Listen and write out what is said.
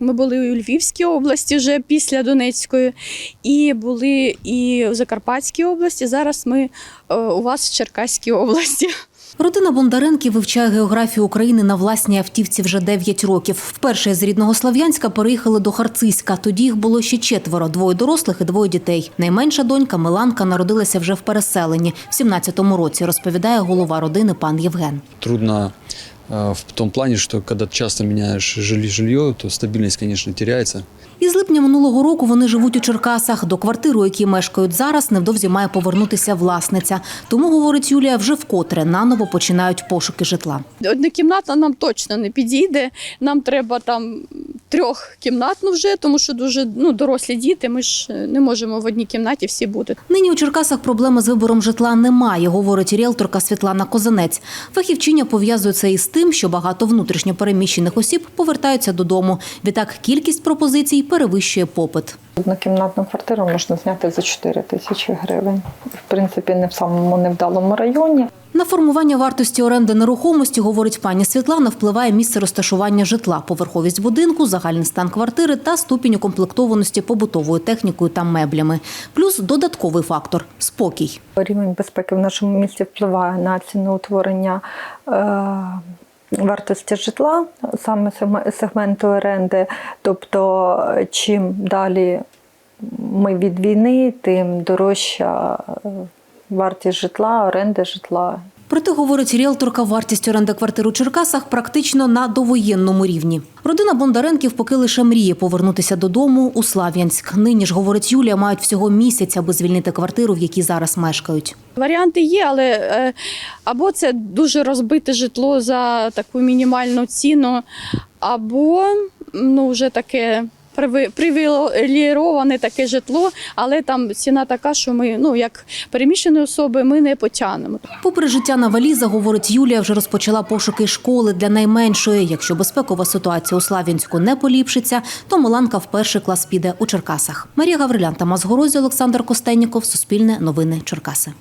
Ми були у Львівській області вже після Донецької, і були і у Закарпатській області. Зараз ми е, у вас в Черкаській області. Родина Бондаренків вивчає географію України на власній автівці вже 9 років. Вперше з рідного Слов'янська переїхали до Харциська. Тоді їх було ще четверо: двоє дорослих і двоє дітей. Найменша донька Миланка народилася вже в переселенні в 17-му році, розповідає голова родини пан Євген. Трудно э, в том плане, что когда часто меняешь жилье, жилье, то стабильность, конечно, теряется. Із липня минулого року вони живуть у Черкасах. До квартири, у якій мешкають зараз, невдовзі має повернутися власниця. Тому, говорить Юлія, вже вкотре наново починають пошуки житла. Одна кімната нам точно не підійде. Нам треба там трьохкімнатну вже, тому що дуже ну, дорослі діти. Ми ж е, не можемо в одній кімнаті всі бути. Нині у Черкасах проблеми з вибором житла немає, говорить ріелторка Світлана Козанець. Фахівчиня пов'язує це із тим, що багато внутрішньо переміщених осіб повертаються додому. Відтак кількість пропозицій перевищує попит. Однокімнатну квартиру можна зняти за 4 тисячі гривень. В принципі, не в самому невдалому районі. На формування вартості оренди нерухомості, говорить пані Світлана, впливає місце розташування житла, поверховість будинку, загальний стан квартири та ступінь укомплектованості побутовою технікою та меблями. Плюс додатковий фактор спокій. Рівень безпеки в нашому місті впливає на ціноутворення е, вартості житла, саме сегменту оренди. Тобто, чим далі ми від війни, тим дорожча е, вартість житла, оренди житла. Проте, говорить ріелторка, вартість оренди квартир у Черкасах практично на довоєнному рівні. Родина Бондаренків поки лише мріє повернутися додому у Слав'янськ. Нині ж, говорить Юлія, мають всього місяць, аби звільнити квартиру, в якій зараз мешкають. Варіанти є, але е, або це дуже розбите житло за таку мінімальну ціну, або ну, вже таке приви- таке житло, але там ціна така, що ми, ну як переміщені особи, ми не потягнемо. Попри життя на валізах, говорить Юлія, вже розпочала пошуки школи для найменшої. Якщо безпекова ситуація у Слав'янську не поліпшиться, то Миланка в перший клас піде у Черкасах. Марія Гаврилян, Тамас Горозі, Олександр Костенніков, Суспільне новини Черкаси.